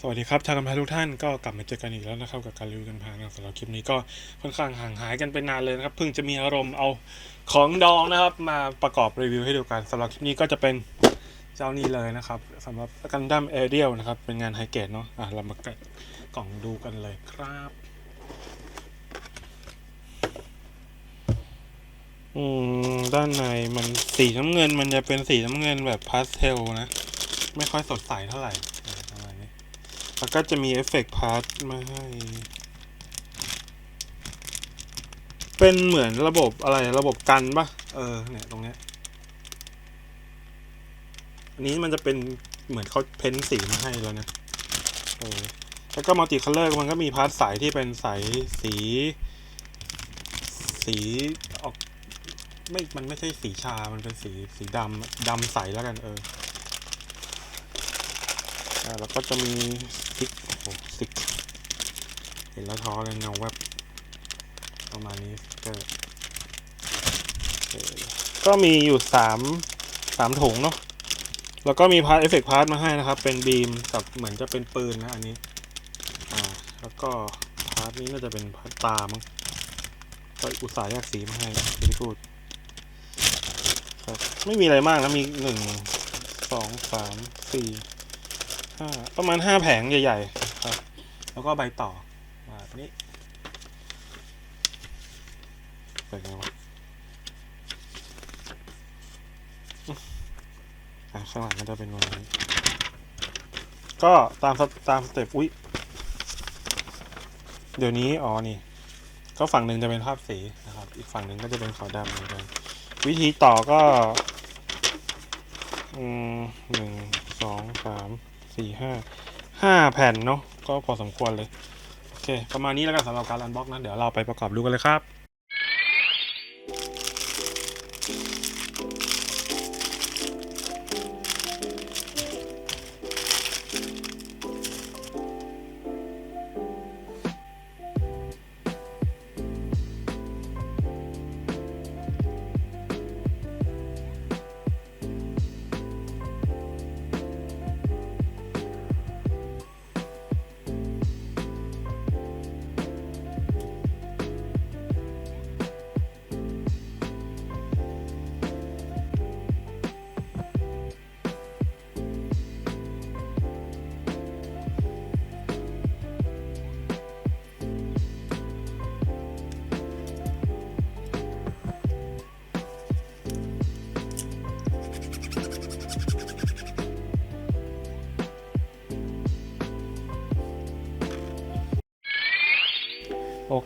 สวัสดีครับชาวกันพาทุกท่านก็กลับมาเจอกันอีกแล้วนะครับกับการรีวิวกันพานะสำหรับคลิปนี้ก็ค่อนข้างห่างหายกันไปนานเลยนะครับเพิ่งจะมีอารมณ์เอาของดองนะครับ มาประกอบรีวิวให้ดูกันสำหรับคลิปนี้ก็จะเป็นเจ้านี้เลยนะครับสำหรับกันดั้มเอเรียลนะครับเป็นงานไฮเกรดเนาะอะเรามากล่องดูกันเลยครับ อืม ด้านในมันสีน้ำเงิน มันจะเป็นสีน้ำเงินแบบพาสเทลนะ ไม่ค่อยสดใสเท่าไหร่อะปรแล้วก็จะมีเอฟเฟกต์พาร์ทมาให้ เป็นเหมือนระบบอะไรระบบกันปะเออ เนี่ยตรงเนี้ย อันนี้มันจะเป็นเหมือนเขาเพ้นสีมาให้แล้วนะเออแล้วก็มัลติคัลเลอร์มันก็มีพาร์ทใสที่เป็นใสสี สี ไม่ มันไม่ใช่สีชา มันเป็นสีสีดำดำใสแล้วกันเออแล้วก็จะมีซิกโอ้โหซิก เห็นแล้วท้อเลยเงาแวบประมาณนี้ก็ก็มีอยู่สามสามถุงเนาะแล้วก็มีพาร์ทเอฟเฟกต์พาร์ทมาให้นะครับ เป็นบีมกับเหมือนจะเป็นปืนนะอันนี้ อ่า แล้วก็พาร์ทนี้น่าจะเป็นพาร์ทตามั้งก็อุตส่าห์แยกสีมาให้ดีพูด ไม่มีอะไรมากนะ มีหนึ่งสองสามสี่ห้าประมาณห้าแผงใหญ่ ๆ ครับ แล้วก็ใบต่อแบบนี้เป็นไงวะอะข้างหลังก็จะเป็นวันนี้ ก็ตามตตามสเต็ปอุ้ยเดี๋ยวนี้ อ๋อ นี่ ก็ฝั่งหนึ่งจะเป็นภาพสีนะครับ อีกฝั่งหนึ่งก็จะเป็นขาวดำเหมือนกัน วิธีต่อก็หนึ่งสองสามสี่ห้าห้าแผ่นเนาะก็พอสมควรเลย โอเค ประมาณนี้แล้วกันสำหรับการอันบ็อกนะ เดี๋ยวเราไปประกอบดูกันเลยครับ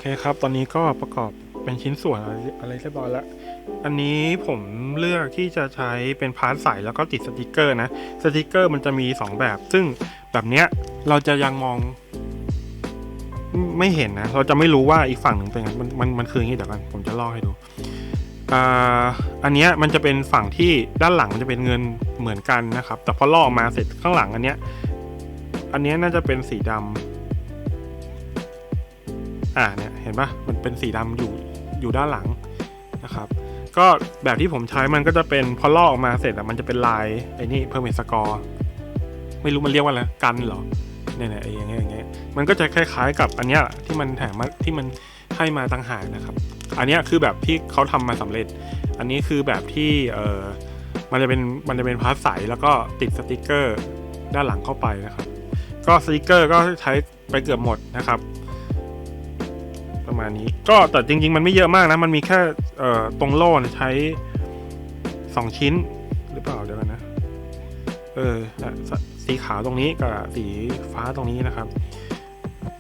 เคครับ ตอนนี้ก็ประกอบเป็นชิ้นส่วนอะไรอะไรเรียบร้อยแล้ว อันนี้ผมเลือกที่จะใช้เป็นพาร์ทใสแล้วก็ติดสติกเกอร์นะ สติกเกอร์มันจะมี 2 แบบ ซึ่งแบบเนี้ยเราจะยังมองไม่เห็นนะ เราจะไม่รู้ว่าอีกฝั่งหนึ่งเป็นมันมันมันคืออย่างนี้เดี๋ยวกันผมจะลอกให้ดูอ่าอันเนี้ยมันจะเป็นฝั่งที่ด้านหลังมันจะเป็นเงินเหมือนกันนะครับ แต่พอลอกมาเสร็จข้างหลังอันเนี้ย อันเนี้ยน่าจะเป็นสีดำ อ่าเนี่ยเห็นปะมันเป็นสีดำอยู่อยู่ด้านหลังนะครับ ก็แบบที่ผมใช้มันก็จะเป็นพอลอกออกมาเสร็จอะมันจะเป็นลายไอ้นี่เพิ่มเมสกอร์ไม่รู้มันเรียกว่าอะไรกันเหรอเนี่ยเนี่ยไอ้อย่างเงี้ยอย่างเงี้ยมันก็จะคล้ายๆกับอันเนี้ยที่มันแถมมาที่มันให้มาต่างหากนะครับ อันเนี้ยคือแบบที่เขาทำมาสำเร็จ อันนี้คือแบบที่เออมันจะเป็นมันจะเป็นพาร์ทใสแล้วก็ติดสติกเกอร์ด้านหลังเข้าไปนะครับ ก็สติกเกอร์ก็ใช้ไปเกือบหมดนะครับ ประมาณนี้ ก็แต่จริง ๆ มันไม่เยอะมากนะ มันมีแค่เอ่อตรงโล่นใช้สองชิ้น หรือเปล่าเดี๋ยวกันนะ เออสีขาวตรงนี้กับสีฟ้าตรงนี้นะครับ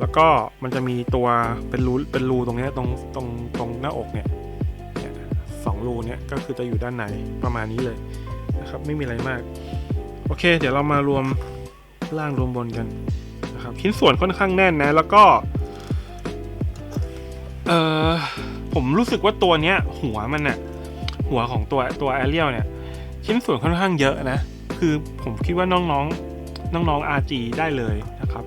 แล้วก็มันจะมีตัวเป็นรูเป็นรูตรงนี้ตรงตรงตรงหน้าอกเนี่ยเนี่ยสองรูเนี่ยก็คือจะอยู่ด้านในประมาณนี้เลยนะครับ ไม่มีอะไรมาก โอเค เดี๋ยวเรามารวมล่างรวมบนกันนะครับชิ้นส่วนค่อนข้างแน่นนะ แล้วก็ เออผมรู้สึกว่าตัวเนี้ย หัวมันน่ะ หัวของตัวตัวแอเรียลเนี่ย ชิ้นส่วนค่อนข้างเยอะนะ คือผมคิดว่าน้องๆ น้องๆ RG ได้เลยนะครับ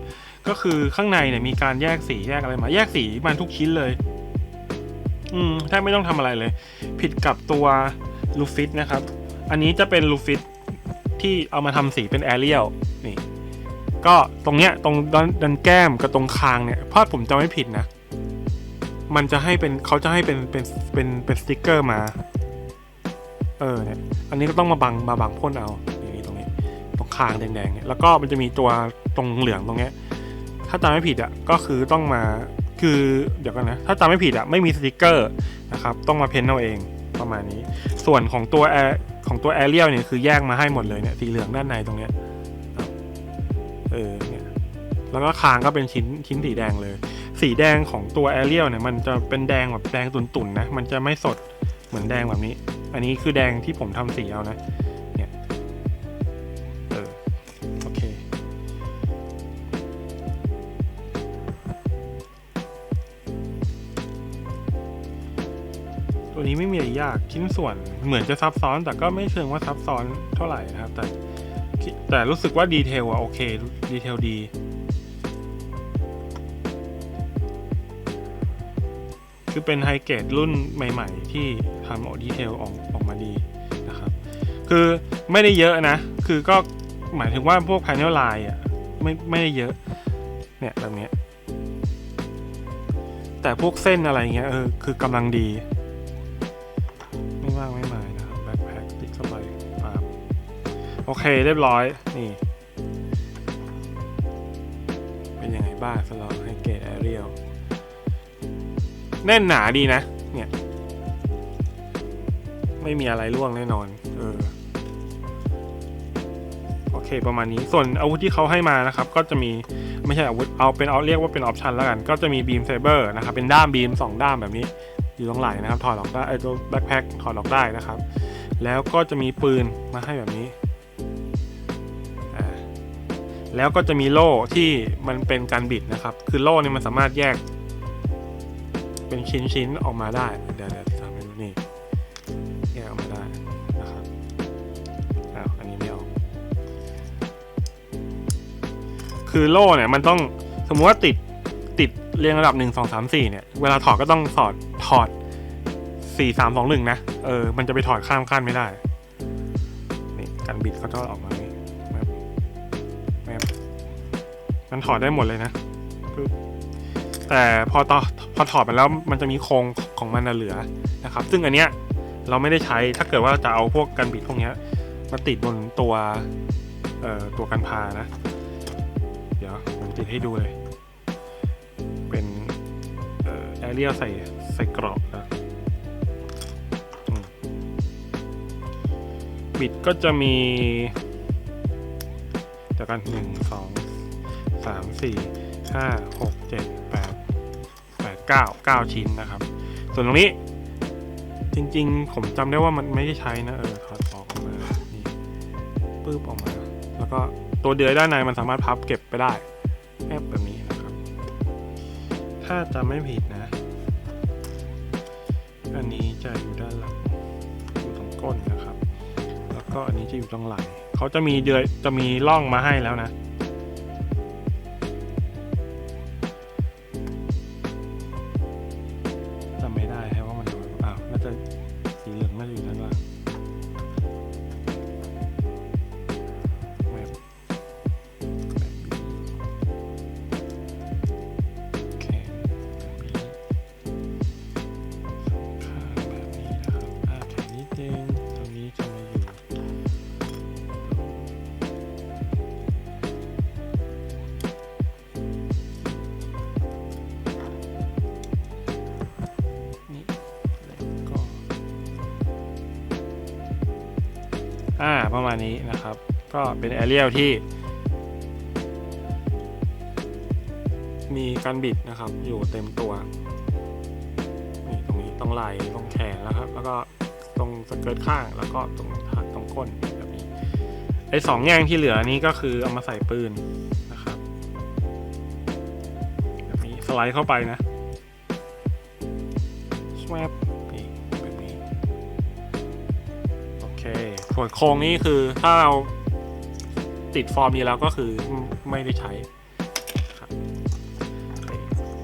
ก็คือข้างในเนี่ยมีการแยกสีแยกอะไรมา แยกสีมันทุกชิ้นเลย อืมแทบไม่ต้องทำอะไรเลย ผิดกับตัวลูฟิตนะครับ อันนี้จะเป็นลูฟิตที่เอามาทำสีเป็นแอเรียลนี่ ก็ตรงเนี้ยตรงด้านแก้มกับตรงคางเนี่ยถ้าผมจำไม่ผิดนะ มันจะให้เป็นเขาจะให้เป็นเป็นเป็นเป็นสติกเกอร์มา เออเนี่ยอันนี้ก็ต้องมาบังมาบังพ่นเอานี่ตรงนี้ตรงคางแดงๆเนี่ยแล้วก็มันจะมีตัวตรงเหลืองตรงเนี้ยถ้าจำไม่ผิดอะก็คือต้องมาคือเดี๋ยวกันนะถ้าจำไม่ผิดอะไม่มีสติกเกอร์นะครับต้องมาเพ้นท์เอาเองประมาณนี้ ส่วนของตัวแอร์ของตัวแอเรียลเนี่ยคือแยกมาให้หมดเลยเนี่ยสีเหลืองด้านในตรงเนี้ยเออเนี่ยแล้วก็คางก็เป็นชิ้นชิ้นสีแดงเลย สีแดงของตัวแอเรียลเนี่ยมันจะเป็นแดงแบบแดงตุ่นๆนะมันจะไม่สดเหมือนแดงแบบนี้ อันนี้คือแดงที่ผมทำสีเอานะเนี่ยเออโอเคตัวนี้ไม่มีอะไรยากชิ้นส่วนเหมือนจะซับซ้อนแต่ก็ไม่เชิงว่าซับซ้อนเท่าไหร่นะครับ แต่แต่รู้สึกว่าดีเทลอะโอเคดีเทลดี คือเป็นไฮเกรดรุ่นใหม่ ๆ ที่ทำออกดีเทลออกออกมาดีนะครับ คือไม่ได้เยอะนะ คือก็หมายถึงว่าพวก panel line อะไม่ไม่ได้เยอะ เนี่ยแบบนี้ แต่พวกเส้นอะไรเงี้ยเออคือกำลังดี ไม่มากไม่มายนะครับแบ็คแพ็คติดเข้าไปปั๊บโอเคเรียบร้อยนี่ เป็นยังไงบ้างสำหรับไฮเกรดแอเรียล แน่นหนาดีนะ เนี่ย ไม่มีอะไรร่วงแน่นอน เออ โอเค ประมาณนี้ ส่วนอาวุธที่เขาให้มานะครับ ก็จะมีไม่ใช่อาวุธ เอาเป็นเอาเรียกว่าเป็นออปชันแล้วกัน ก็จะมีบีมเซเบอร์นะครับ เป็นด้ามบีมสองด้ามแบบนี้ อยู่ตรงไหล่นะครับ ถอดออกได้ไอ้ตัวแบ็คแพ็คถอดออกได้นะครับ แล้วก็จะมีปืนมาให้แบบนี้แล้วก็จะมีโล่ที่มันเป็นการบิดนะครับ คือโล่เนี่ยมันสามารถแยก เป็นชิ้นๆออกมาได้ เดี๋ยวเดี๋ยวทำให้ดูนี่แยกออกมาได้นะครับอ้าวอันนี้ไม่ออกคือโล่เนี่ยมันต้องสมมติว่าติดติดเรียงระดับหนึ่งสองสามสี่เนี่ย เวลาถอดก็ต้องถอดถอดสี่สามสองหนึ่งนะเออมันจะไปถอดข้ามขั้นไม่ได้นี่การบิดเขาจะออกมานี่แมปแมปมันถอดได้หมดเลยนะปึ๊บ แต่พอตอพอถอดไปแล้วมันจะมีโครงของมันน่ะเหลือนะครับ ซึ่งอันเนี้ยเราไม่ได้ใช้ถ้าเกิดว่าจะเอาพวกการบิดพวกเนี้ยมาติดบนตัวเอ่อตัวกันพานะ เดี๋ยวผมติดให้ดูเลย เป็นเอ่อแอเรียลใส่ใส่กรอบนะบิดก็จะมีเดี๋ยวกันหนึ่งสองสามสี่ห้าหกเจ็ดแปด แปดเก้าเก้าชิ้นนะครับ ส่วนตรงนี้จริงๆ ผมจำได้ว่ามันไม่ได้ใช้นะเออถอดออกมานี่ปื้บออกมา แล้วก็ตัวเดือยด้านในมันสามารถพับเก็บไปได้แอบแบบนี้นะครับ ถ้าจำไม่ผิดนะ อันนี้จะอยู่ด้านหลังอยู่ตรงก้นนะครับ แล้วก็อันนี้จะอยู่ตรงไหล่เขาจะมีเดือยจะมีร่องมาให้แล้วนะ อ่าประมาณนี้นะครับ ก็เป็นแอเรียลที่ มีการบิดนะครับ อยู่เต็มตัวนี่ตรงนี้ตรงไหลตรงแขนแล้วครับ แล้วก็ตรงสเกิร์ตข้างแล้วก็ตรงทักตรงก้นแบบนี้ไอ้สองแง่งที่เหลือนี้ก็คือเอามาใส่ปืนนะครับแบบนี้สไลด์เข้าไปนะส ส่วนโครงนี้คือถ้าเราติดฟอร์มนี้แล้วก็คือไม่ได้ใช้ครับโอเค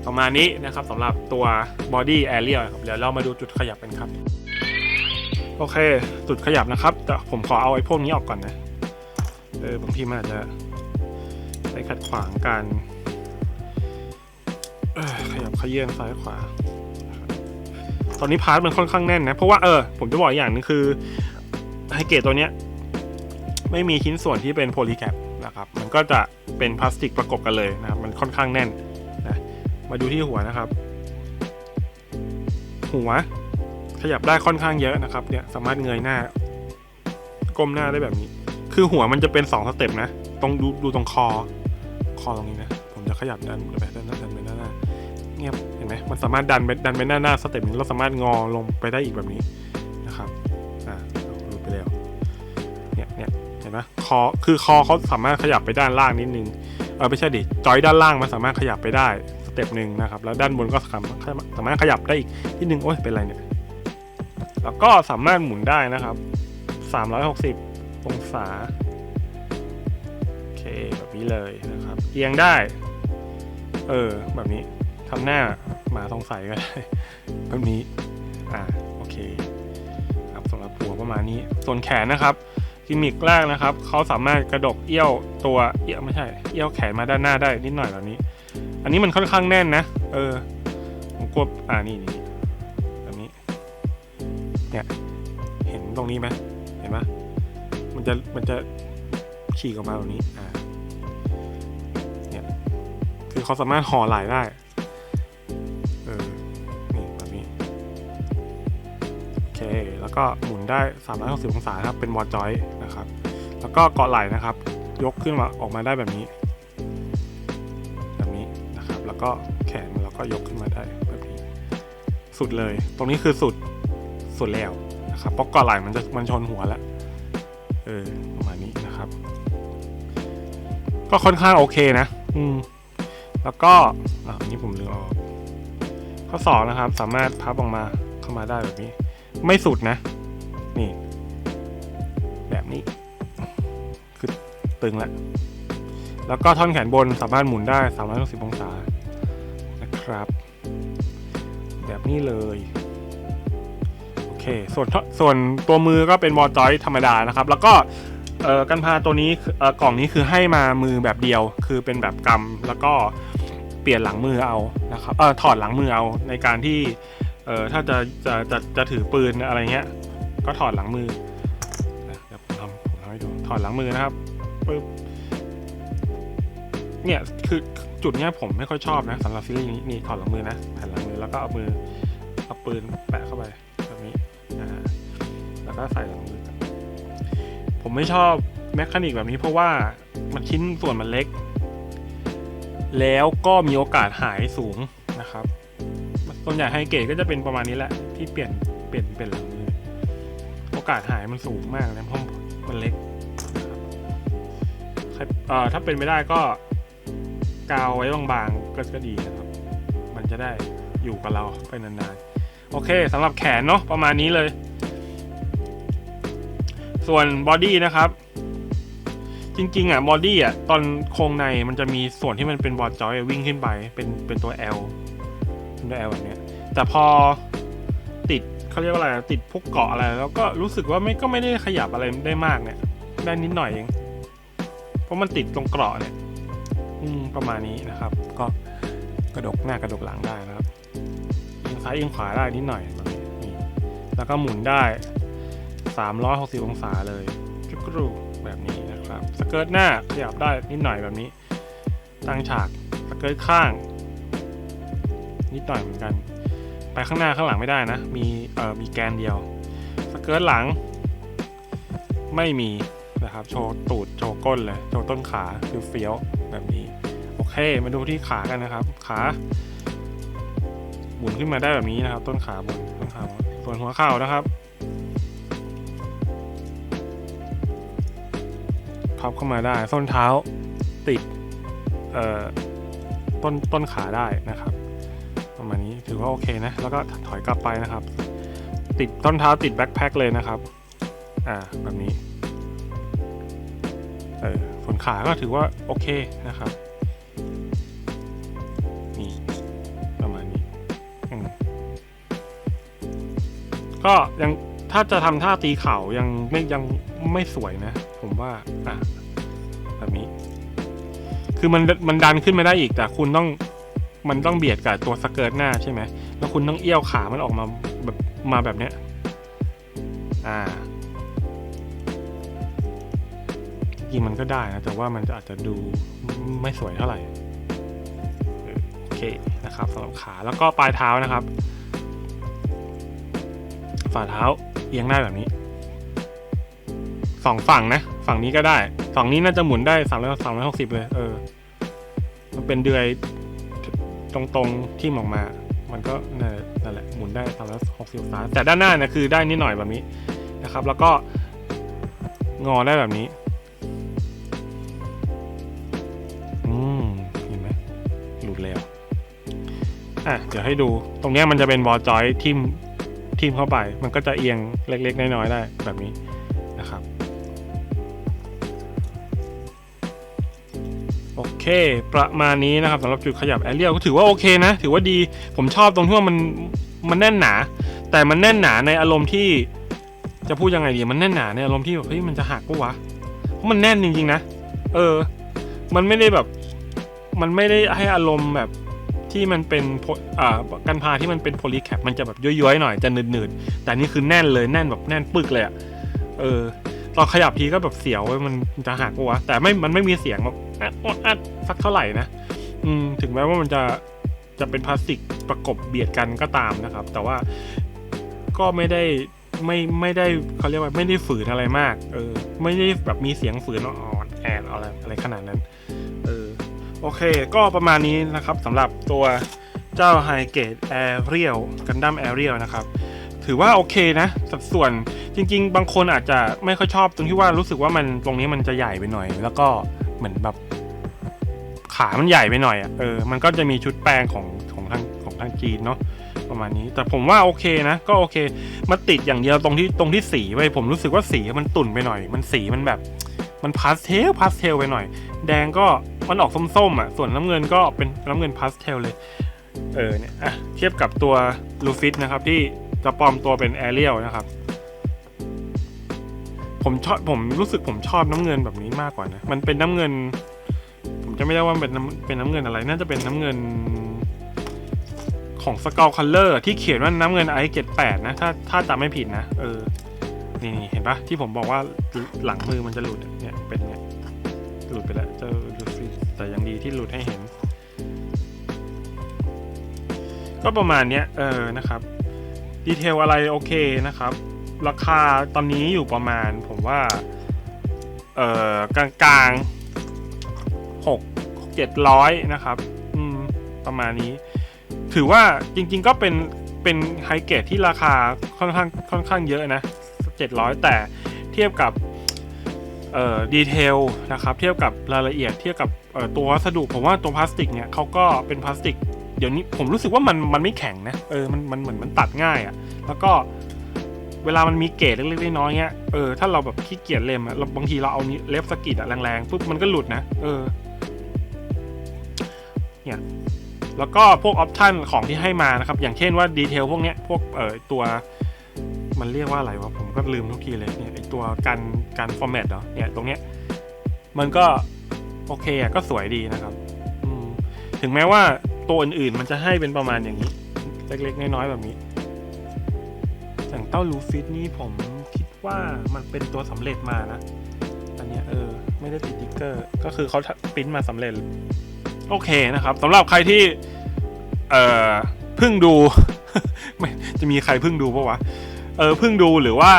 ประมาณนี้นะครับสำหรับตัว body area ครับเดี๋ยวเรามาดูจุดขยับกันครับ โอเค จุดขยับนะครับ แต่ผมขอเอาไอ้พวกนี้ออกก่อนนะ เออบางทีมันอาจจะไปขัดขวางการขยับขยื่นซ้ายขวา ตอนนี้พาร์ทมันค่อนข้างแน่นนะ เพราะว่าเออผมจะบอกอีกอย่างนึงคือ ไฮเกตตัวเนี้ยไม่มีชิ้นส่วนที่เป็นโพลีแคปนะครับ มันก็จะเป็นพลาสติกประกบกันเลยนะครับ มันค่อนข้างแน่นนะมาดูที่หัวนะครับ หัวขยับได้ค่อนข้างเยอะนะครับ เนี่ยสามารถเงยหน้า ก้มหน้าได้แบบนี้ คือหัวมันจะเป็นสองสเต็ปนะ ตรงดูดูตรงคอ คอตรงนี้นะ ผมจะขยับดันไปด้านหน้าดันไปด้านหน้าเงียบเห็นไหมมันสามารถดันไปดันไปหน้าหน้าสเต็ปนึงแล้วสามารถงอลงไปได้อีกแบบนี้นะครับ อคือคอเขาสามารถขยับไปด้านล่างนิดนึงเออไม่ใช่ดิจอยด้านล่างมันสามารถขยับไปได้สเต็ปหนึ่งนะครับ แล้วด้านบนก็สามารถสามารถขยับได้อีกนิดนึงโอ้ยเป็นไรเนี่ยแล้วก็สามารถหมุนได้นะครับ 360 องศาโอเคแบบนี้เลยนะครับ เอียงได้ เออ แบบนี้ทำหน้าหมาสงสัยก็ได้แบบนี้ อ่าโอเค ครับสำหรับหัวประมาณนี้ ส่วนแขนนะครับ กิมมิกแรกนะครับเขาสามารถกระดกเอี้ยวตัวเอี้ยวไม่ใช่เอี้ยวแขนมาด้านหน้าได้นิดหน่อยแบบนี้ อันนี้มันค่อนข้างแน่นนะ เออผมกลัวอ่านี่นี่แบบนี้เนี่ยเห็นตรงนี้ไหมเห็นไหมมันจะมันจะฉีกออกมาแบบนี้อ่าเนี่ยคือเขาสามารถห่อไหลได้ เคแล้วก็หมุนได้ 360 องศาครับเป็นวอลจอยนะครับ แล้วก็เกาะไหล่นะครับ ยกขึ้นมาออกมาได้แบบนี้ แบบนี้นะครับ แล้วก็แขนแล้วก็ยกขึ้นมาได้แบบนี้ สุดเลย ตรงนี้คือสุดสุดแล้วนะครับเพราะเกาะไหล่มันจะมันชนหัวแล้วเออประมาณนี้นะครับ ก็ค่อนข้างโอเคนะ อืมแล้วก็อ่าอันนี้ผมลืมออกข้อสองนะครับ สามารถพับออกมาเข้ามาได้แบบนี้ ไม่สุดนะ นี่ แบบนี้ คือตึงแล้วแล้วก็ท่อนแขนบนสามารถหมุนได้ 360 องศานะครับ แบบนี้เลยโอเค ส่วนส่วนตัวมือก็เป็นวอลจอยธรรมดานะครับ แล้วก็กันพาตัวนี้กล่องนี้คือให้มามือแบบเดียว คือเป็นแบบกำแล้วก็เปลี่ยนหลังมือเอานะครับเออถอดหลังมือเอาในการที่ ออถ้าจะจะจะจะถือปืนอะไรเงี้ย ก็ถอดหลังมือนะเดี๋ยวผมทำผมทำให้ดูถอดหลังมือนะครับปึ๊บเนี่ยคือจุดเนี้ยผมไม่ค่อยชอบนะสำหรับซีรีส์นี้นี่ถอดหลังมือนะแผ่นหลังมือแล้วก็เอามือเอาปืนแปะเข้าไปแบบนี้อ่าแล้วก็ใส่หลังมือ ผมไม่ชอบแมคานิกแบบนี้เพราะว่ามันชิ้นส่วนมันเล็ก แล้วก็มีโอกาสหายสูงนะครับ ส่วนใหญ่ไฮเกรดก็จะเป็นประมาณนี้แหละ ที่เปลี่ยนเปลี่ยนเป็นหลังมือโอกาสหายมันสูงมากนะเพราะมันเล็กครับใครเอ่อถ้าเป็นไม่ได้ก็กาวไว้บางๆก็จะดีนะครับ มันจะได้อยู่กับเราไปนานๆ โอเคสำหรับแขนเนาะประมาณนี้เลย ส่วนบอดี้นะครับ จริงๆอะบอดี้อะตอนโครงในมันจะมีส่วนที่มันเป็นบอดจอยวิ่งขึ้นไปเป็นเป็นตัว L เป็นตัว L แบบเนี้ยแต่พอติดเขาเรียกว่าอะไรติดพวกเกาะอะไร แล้วก็รู้สึกว่าไม่ก็ไม่ได้ขยับอะไรได้มากเนี่ย ได้นิดหน่อยเองเพราะมันติดตรงเกราะเนี่ยอืมประมาณนี้นะครับ ก็กระดกหน้ากระดกหลังได้นะครับเอียงซ้ายเอียงขวาได้นิดหน่อยแบบนี้แล้วก็หมุนได้ 360 องศาเลยกรูกรูแบบนี้นะครับ สเกิร์ตหน้าขยับได้นิดหน่อยแบบนี้ ตั้งฉากสเกิร์ตข้าง นิดหน่อยเหมือนกัน ไปข้างหน้าข้างหลังไม่ได้นะ มีเอ่อมีแกนเดียว สเกิร์ตหลัง ไม่มีนะครับ โชว์ตูด โชว์ก้นเลย โชว์ต้นขาคือเฟี้ยวแบบนี้ โอเค มาดูที่ขากันนะครับ ขาหมุนขึ้นมาได้แบบนี้นะครับ ต้นขาบนต้นขาบนส่วนหัวเข่านะครับพับเข้ามาได้ส้นเท้าติดเอ่อต้นต้นขาได้นะครับ ประมาณนี้ถือว่าโอเคนะ แล้วก็ถอยกลับไปนะครับ ติดต้นเท้าติดแบ็คแพ็คเลยนะครับ อ่าแบบนี้เออส่วนขาก็ถือว่าโอเคนะครับนี่ประมาณนี้อืมก็ยังถ้าจะทำท่าตีเข่ายังไม่ยังไม่สวยนะ ผมว่าอะแบบนี้ คือมันมันดันขึ้นมาได้อีกแต่คุณต้อง มันต้องเบียดกับตัวสเกิร์ตหน้าใช่ไหม แล้วคุณต้องเอี้ยวขามันออกมาแบบมาแบบเนี้ย อ่าจริงมันก็ได้นะ แต่ว่ามันจะอาจจะดูไม่สวยเท่าไหร่ โอเคนะครับสำหรับขาแล้วก็ปลายเท้านะครับ ฝ่าเท้าเอียงได้แบบนี้สองฝั่งนะ ฝั่งนี้ก็ได้ ฝั่งนี้น่าจะหมุนได้สามร้อยสามร้อยหกสิบเลย เออ มันเป็นเดือย ตรงๆที่มออกมา มันก็นั่นแหละหมุนได้สามร้อยหกสิบองศาแต่ด้านหน้าเนี่ยคือได้นิดหน่อยแบบนี้นะครับ แล้วก็งอได้แบบนี้อืมเห็นไหมหลุดแล้วอะเดี๋ยวให้ดูตรงเนี้ยมันจะเป็นวอลจอยทิมทิมเข้าไป มันก็จะเอียงเล็กๆน้อยๆได้แบบนี้นะครับ โอเค ประมาณนี้นะครับสำหรับจุดขยับแอเรียลก็ถือว่าโอเคนะ ถือว่าดีผมชอบตรงที่ว่ามันมันแน่นหนา แต่มันแน่นหนาในอารมณ์ที่ จะพูดยังไงดีมันแน่นหนาในอารมณ์ที่แบบเฮ้ยมันจะหักปะวะเพราะมันแน่นจริงๆนะ เออ มันไม่ได้แบบ มันไม่ได้ให้อารมณ์แบบที่มันเป็นอ่ากันพาที่มันเป็นโพลีแคปมันจะแบบย้อยๆหน่อยจะหนืดๆ แต่นี่คือแน่นเลยแน่นแบบแน่นปึกเลยอะเออตอนขยับทีก็แบบเสียวว้ยมันจะหักปะวะแต่ไม่มันไม่มีเสียงแบบ อัดอัดสักเท่าไหร่นะอืมถึงแม้ว่ามันจะจะเป็นพลาสติกประกบเบียดกันก็ตามนะครับ แต่ว่าก็ไม่ได้ไม่ไม่ได้เขาเรียกว่าไม่ได้ฝืนอะไรมาก เออ ไม่ได้แบบมีเสียงฝืนอ่อนแอนอะไรอะไรขนาดนั้น เออ โอเค ก็ประมาณนี้นะครับสำหรับตัวเจ้า High g a t e Aerial Gundam Aerial นะครับ ถือว่าโอเคนะ สัดส่วนจริง ๆ บางคนอาจจะไม่ค่อยชอบตรงที่ว่ารู้สึกว่ามันตรงนี้มันจะใหญ่ไปหน่อย แล้วก็เหมือนแบบ ขามันใหญ่ไปหน่อยอะเออมันก็จะมีชุดแปลงของของทางของทางจีนเนาะประมาณนี้ แต่ผมว่าโอเคนะ ก็โอเคมาติดอย่างเดียวตรงที่ตรงที่สีไว้ผมรู้สึกว่าสีมันตุ่นไปหน่อย มันสีมันแบบ มันพาสเทลพาสเทลไปหน่อย แดงก็มันออกส้มๆอะส่วนน้ำเงินก็เป็นน้ำเงินพาสเทลเลยเออเนี่ยอะเทียบกับตัวลูฟิตนะครับที่จะปลอมตัวเป็นแอเรียลนะครับผมชอบผมรู้สึกผมชอบน้ำเงินแบบนี้มากกว่านะ มันเป็นน้ำเงิน ผมจะไม่ได้ว่าเป็นน้ำเป็นน้ำเงินอะไร น่าจะเป็นน้ำเงินของสกอ l คัลเลอร์ที่เขียนว่าน้ำเงินไอเกตแปดนะ ถ้าถ้าจำไม่ผิดนะ เออ นี่เห็นปะที่ผมบอกว่าหลังมือมันจะหลุดเนี่ยเป็นเนี่ยหลุดไปแล้วจอหลุดแต่ยังดีที่หลุดให้เห็น ก็ประมาณเนี้ยเออนะครับดีเทลอะไรโอเคนะครับ ราคาตอนนี้อยู่ประมาณผมว่า เอ่อกลางก 700 นะครับประมาณนี้ ถือว่าจริง ๆ ก็เป็นเป็นไฮเกตที่ราคาค่อนข้างค่อนข้างเยอะนะ 700 แต่เทียบกับเอ่อดีเทลนะครับ เทียบกับรายละเอียดเทียบกับตัววัสดุผมว่าตัวพลาสติกเนี่ยเขาก็เป็นพลาสติก เดี๋ยวนี้ผมรู้สึกว่ามันมันไม่แข็งนะเออมันมันเหมือนมันตัดง่ายอะ่ะ แล้วก็เวลามันมีเกตเล็กๆน้อยๆเงี้ยเออถ้าเราแบบขี้เกียจเล็มอะเรบางทีเราเอาเล็บสกิดอะแรงๆปุ๊บมันก็หลุดนะเออ เนี่ยแล้วก็พวกออปชันของที่ให้มานะครับ อย่างเช่นว่าดีเทลพวกเนี้ยพวกเอ่อตัวมันเรียกว่าอะไรวะผมก็ลืมทุกทีเลยเนี่ยไอตัวการการฟอร์แมตเหรอเนี่ยตรงเนี้ยมันก็โอเคอะก็สวยดีนะครับถึงแม้ว่าตัวอื่นๆมันจะให้เป็นประมาณอย่างนี้ เล็กๆน้อยๆแบบนี้อย่างเต้าลูฟิตนี่ผมคิดว่ามันเป็นตัวสำเร็จมานะอันเนี้ยเออไม่ได้ติดติ๊กเกอร์ ก็คือเขาปิ้นมาสำเร็จ โอเคนะครับสำหรับใครที่เอ่อเพิ่งดูไม่จะมีใครเพิ่งดูปะวะเออเพิ่งดูหรือว่า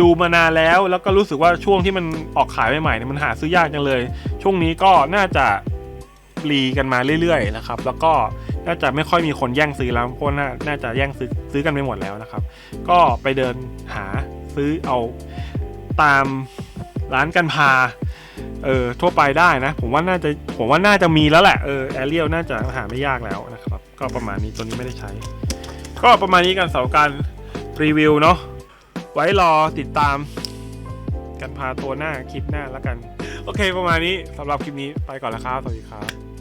ดูมานานแล้วแล้วก็รู้สึกว่าช่วงที่มันออกขายใหม่ๆเนี่ยมันหาซื้อยากจังเลย ช่วงนี้ก็น่าจะรีกันมาเรื่อยๆนะครับ แล้วก็น่าจะไม่ค่อยมีคนแย่งซื้อแล้วเพราะน่าน่าจะแย่งซื้อซื้อกันไปหมดแล้วนะครับ ก็ไปเดินหาซื้อเอาตามร้านกันพา เออทั่วไปได้นะ ผมว่าน่าจะผมว่าน่าจะมีแล้วแหละเออแอเรียลน่าจะหาไม่ยากแล้วนะครับ ก็ประมาณนี้ตัวนี้ไม่ได้ใช้ ก็ประมาณนี้กันสำหรับการรีวิวเนาะไว้รอติดตามกันพาตัวหน้าคลิปหน้าแล้วกัน โอเคประมาณนี้สำหรับคลิปนี้ไปก่อนแล้วครับ สวัสดีครับ